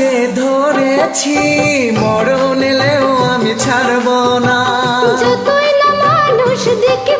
যে ধরেছি মরণ এলেও আমি ছাড়ব না। না মানুষ দেখে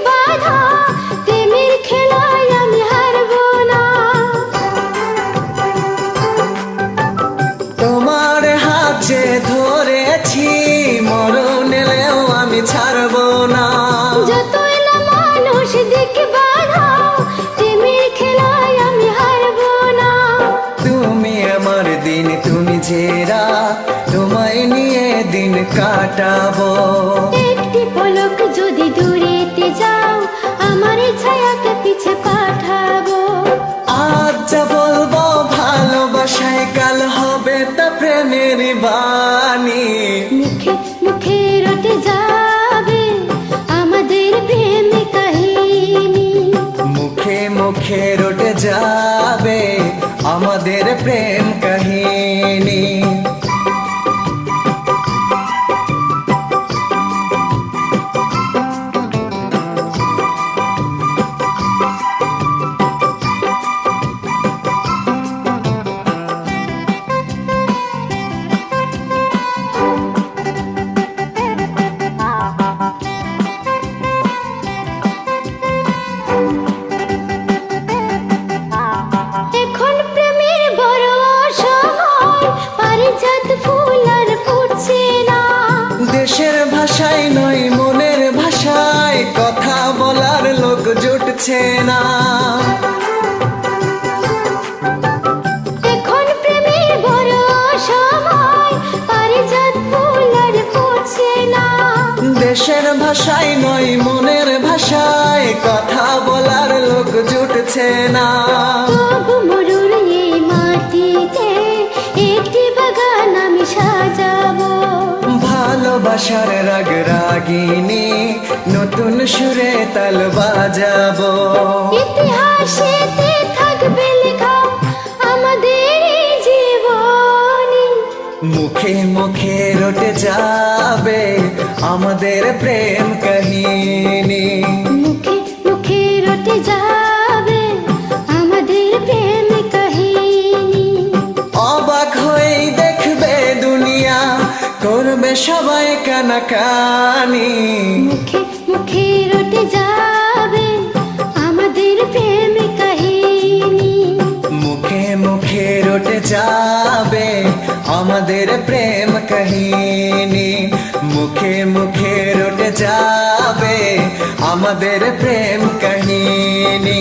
কাটাবো। একটি পলক যদি দূরেতে যাও আমার ছায়াকে পিছে পাঠাবো। আজ যা বলব ভালোবাসায় কাল হবে তা প্রেমের বাণী। মুখে মুখে রটে যাবে আমাদের প্রেম কাহিনী। মুখে মুখে রটে যাবে আমাদের প্রেম না। দেশের ভাষায় নয় মনের ভাষায় কথা বলার লোক জুটছে না। ভালোবাসার রাগ রাগিনী নতুন সুরে তাল বাজাবো। ইতিহাসেতে থাকবে লেখা আমাদের জীবনী। মুখে মুখে রটে যাবে আমাদের প্রেম কাহিনী। মুখে মুখে রটে যাবে কানাকানি মুখে মুখে রটে যাবে আমাদের প্রেম কাহিনী। মুখে মুখে রটে যাবে আমাদের প্রেম কাহিনী। মুখে মুখে রটে যাবে আমাদের প্রেম কাহিনী।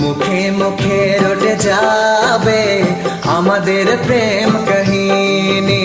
মুখে মুখে রটে যাবে আমাদের প্রেম কাহিনী।